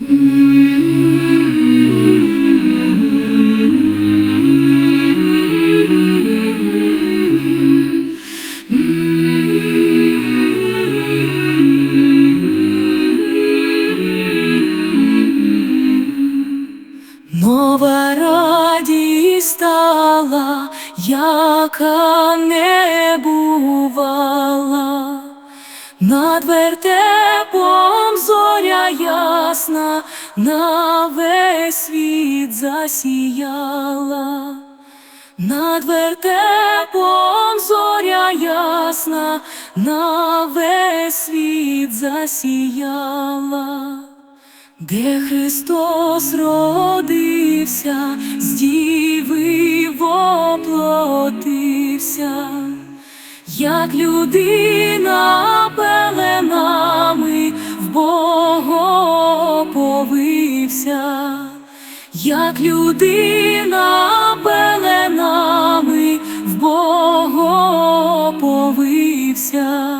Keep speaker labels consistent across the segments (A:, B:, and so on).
A: Нова радість стала, яка не бувала, над вертепом на весь світ засіяла, над вертепом зоря ясна, на весь світ засіяла. Де Христос родився, з діви воплотився, як людина повився, як людина пеленами в Бога повився.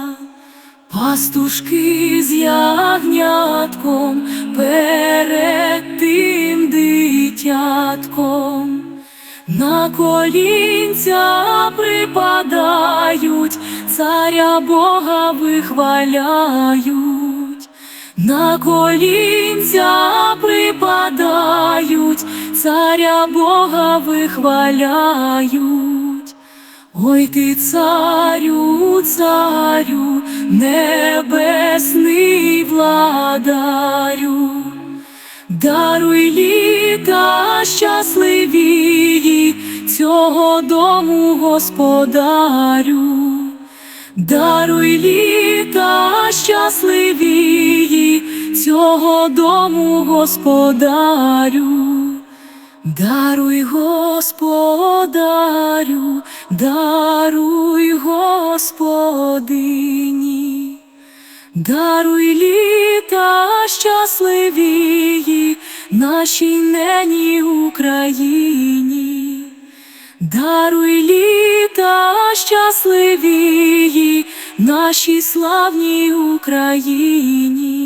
A: Пастушки з ягнятком перед тим дитятком на колінця припадають, царя Бога вихваляють, на колінця припадають, царя Бога вихваляють. Ой ти, царю, царю, небесний владарю, даруй літа щасливі цього дому господарю, даруй літа щасливі цього дому господарю. Даруй, Господарю, даруй Господині, даруй літа щасливі нашій нені Україні, даруй літа щасливі нашій славній Україні.